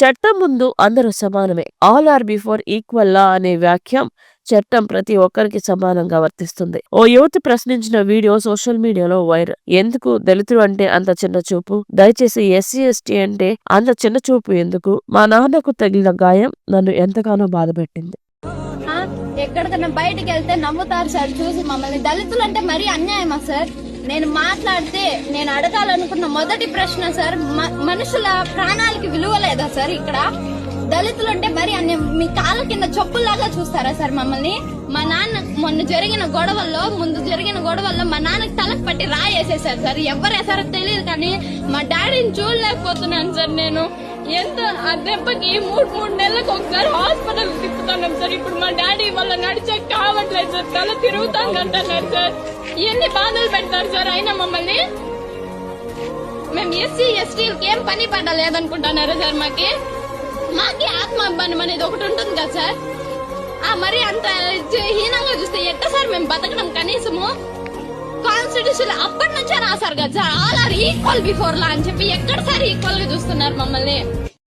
చట్టం ముందు అందరూ సమానమే. All are before equal law అనే వాక్యం చట్టం ప్రతి ఒక్కరికి సమానంగా వర్తిస్తుంది. ఓ యువతి ప్రశ్నించిన వీడియో సోషల్ మీడియాలో వైరల్. ఎందుకు? దళితుడు అంటే అంత చిన్న చూపు. దయచేసి ఎస్సీ ఎస్టీ అంటే అంత చిన్న చూపు ఎందుకు? మా నాన్నకు తగిలిన గాయం నన్ను ఎంతగానో బాధపెట్టింది ఎక్కడికైనా బయటకు వెళ్తే నవ్వుతారు సార్. చూసి మమ్మల్ని. దళితులు అంటే మరీ అన్యాయమా సార్? నేను మాట్లాడితే నేను అడగాలనుకున్న మొదటి ప్రశ్న సార్ మ- మనుషుల ప్రాణాలకి విలువ లేదా సార్ ఇక్కడ? దళితులు అంటే మరి అన్ని మీ కాళ్ళ కింద చెప్పుల్లాగా చూస్తారా సార్ మమ్మల్ని? మా నాన్న మొన్న జరిగిన గొడవల్లో ముందు జరిగిన గొడవల్లో మా నాన్నకి తలకు పట్టి రాయేసేసారు సార్. ఎవరేసారో తెలియదు కానీ మా డాడీని చూడలేకపోతున్నాను సార్ నేను. ఎంత ఆ దెబ్బకి మూడు మూడు నెలలకు ఒకసారి హాస్పిటల్ తిప్పుతున్నాం సార్. ఇప్పుడు మా డాడీ వల్ల నడిచే కావట్లేదు సార్. తల తిరుగుతాం అంటున్నారు సార్. ఎన్ని బాధలు పెడతారు సార్ అయినా మమ్మల్ని? మేము ఎస్సీ ఎస్టీలకి ఏం పని పడలేదనుకుంటున్నారా సార్ మాకి? మాకి ఆత్మాభిమానం అనేది ఒకటి ఉంటుంది కదా సార్. ఆ మరి అంత హీనంగా చూస్తే ఎట్ట సార్ మేము బతకడం కనీసము? కాన్స్టిట్యూషన్ అప్పటి నుంచే రాశారు కదా sir. All are equal before law అని చెప్పి ఎక్కడ సార్ ఈక్వల్గా చూస్తున్నారు మమ్మల్ని?